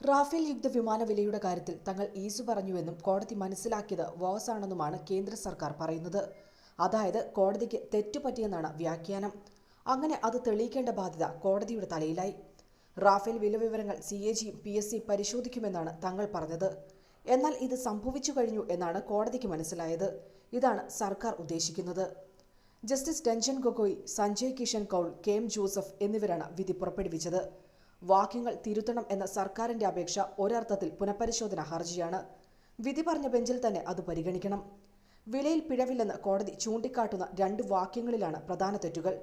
Rafale യുദ്ധ വിമാന വിലയുടെ കാര്യത്തിൽ തങ്ങൾ ഈസു പറഞ്ഞുവെന്നും കോടതി മനസ്സിലാക്കിയത് വാസ് ആണെന്നുമാണ് കേന്ദ്ര സർക്കാർ പറയുന്നത്. അതായത് കോടതിക്ക് തെറ്റുപറ്റിയെന്നാണ് വ്യാഖ്യാനം. അങ്ങനെ അത് തെളിയിക്കേണ്ട ബാധ്യത കോടതിയുടെ തലയിലായി. റാഫേൽ വില വിവരങ്ങൾ സി എ ജിയും പി എസ് സി പരിശോധിക്കുമെന്നാണ് തങ്ങൾ പറഞ്ഞത്. എന്നാൽ ഇത് സംഭവിച്ചു കഴിഞ്ഞു എന്നാണ് കോടതിക്ക് മനസ്സിലായത്. ഇതാണ് സർക്കാർ ഉദ്ദേശിക്കുന്നത്. Justice Ranjan Gogoi Sanjay Kishan Kaul K M Joseph എന്നിവരാണ് വിധി പുറപ്പെടുവിച്ചത്. വാക്യങ്ങൾ തിരുത്തണം എന്ന സർക്കാരിന്റെ അപേക്ഷ ഒരർത്ഥത്തിൽ പുനഃപരിശോധന ഹർജിയാണ്. വിധി പറഞ്ഞ ബെഞ്ചിൽ തന്നെ അത് പരിഗണിക്കണം. വിലയിൽ പിഴവില്ലെന്ന് കോടതി ചൂണ്ടിക്കാട്ടുന്ന രണ്ട് വാക്യങ്ങളിലാണ് പ്രധാന തെറ്റുകൾ.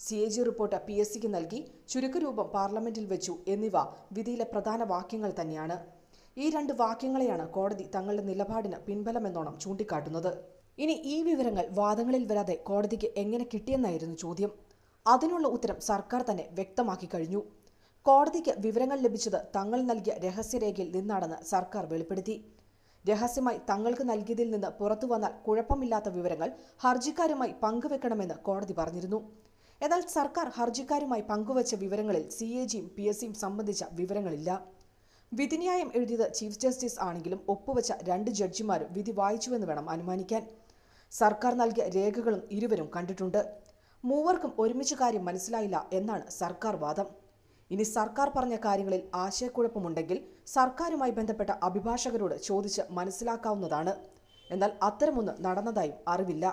C A G report P S സിക്ക് നൽകി ചുരുക്കരൂപം പാർലമെന്റിൽ വെച്ചു എന്നിവ വിധിയിലെ പ്രധാന വാക്യങ്ങൾ തന്നെയാണ്. ഈ രണ്ട് വാക്യങ്ങളെയാണ് കോടതി തങ്ങളുടെ നിലപാടിന് പിൻബലമെന്നോണം ചൂണ്ടിക്കാട്ടുന്നത്. ഇനി ഈ വിവരങ്ങൾ വാദങ്ങളിൽ വരാതെ കോടതിക്ക് എങ്ങനെ കിട്ടിയെന്നായിരുന്നു ചോദ്യം. അതിനുള്ള ഉത്തരം സർക്കാർ തന്നെ വ്യക്തമാക്കി കഴിഞ്ഞു. കോടതിക്ക് വിവരങ്ങൾ ലഭിച്ചത് തങ്ങൾ നൽകിയ രഹസ്യരേഖയിൽ നിന്നാണെന്ന് സർക്കാർ വെളിപ്പെടുത്തി. രഹസ്യമായി തങ്ങൾക്ക് നൽകിയതിൽ നിന്ന് പുറത്തു വന്നാൽ കുഴപ്പമില്ലാത്ത വിവരങ്ങൾ ഹർജിക്കാരുമായി പങ്കുവെക്കണമെന്ന് കോടതി പറഞ്ഞിരുന്നു. എന്നാൽ സർക്കാർ ഹർജിക്കാരുമായി പങ്കുവച്ച വിവരങ്ങളിൽ സി എ ജിയും പി എസ് സിയും സംബന്ധിച്ച വിവരങ്ങളില്ല. വിധിന്യായം എഴുതിയത് ചീഫ് ജസ്റ്റിസ് ആണെങ്കിലും ഒപ്പുവച്ച രണ്ട് ജഡ്ജിമാരും വിധി വായിച്ചുവെന്ന് വേണം അനുമാനിക്കാൻ. സർക്കാർ നൽകിയ രേഖകളും ഇരുവരും കണ്ടിട്ടുണ്ട്. മൂവർക്കും ഒരുമിച്ച് കാര്യം മനസ്സിലായില്ല എന്നാണ് സർക്കാർ വാദം. ഇനി സർക്കാർ പറഞ്ഞ കാര്യങ്ങളിൽ ആശയക്കുഴപ്പമുണ്ടെങ്കിൽ സർക്കാരുമായി ബന്ധപ്പെട്ട അഭിഭാഷകരോട് ചോദിച്ച് മനസ്സിലാക്കാവുന്നതാണ്. എന്നാൽ അത്തരമൊന്ന് നടന്നതായും അറിവില്ല.